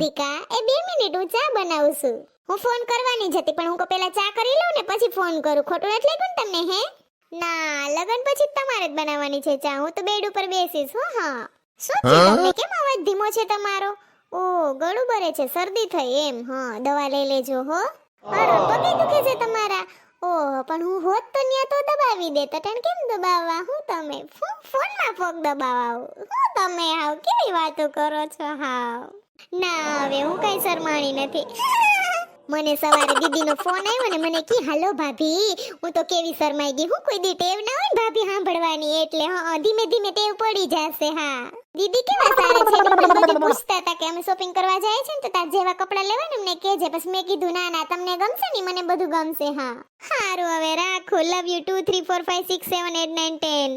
રાધિકા એ બે મિનિટ હું ચા બનાવું છું. હું ફોન કરવાની જ હતી પણ હું પહેલા ચા કરી લઉં ને પછી ફોન કરું. ખોટું નથી લાગ્યું ને તમને હે? ના લગન પછી તમારે જ બનાવવાની છે ચા. હું તો બેડ ઉપર બેસીશ હો હા. શું છે કેમ અવાજ ધીમો છે તમારો? ઓ ગળું ભરે છે શરદી થઈ એમ હા. દવા લઈ લેજો હો. અરે પગે દુખે છે તમારા? ન્યા તો દબાવી દે. તટણ કેમ દબાવવા? હું તમે? ફોનમાં ફોક દબાવા હું તમે હાવ કેવી વાતો કરો છો? હાવ. ના, હવે હું કઈ શરમાણી નથી. મને સવારે દીદીનો ફોન આવ્યો ને મને કી, હાલો ભાભી, હું તો કેવી શરમાઈ ગઈ. હું કોઈ દી ટેવ ના હોય ભાભી સાંભળવાની. એટલે, હા ધીમે ધીમે ટેવ પડી જશે, હા. દીદી કેવા સારા પૂછતા હતા કે અમે શોપિંગ કરવા જાય છે ને, તો તાર જેવા કપડાં લેવા ને અમને કહેજે. પછી મેં કીધું, ના ના, તમને ગમશે ને, મને બધું ગમશે. હા. સારું હવે રાખો. Love you two three four five six seven eight nine ten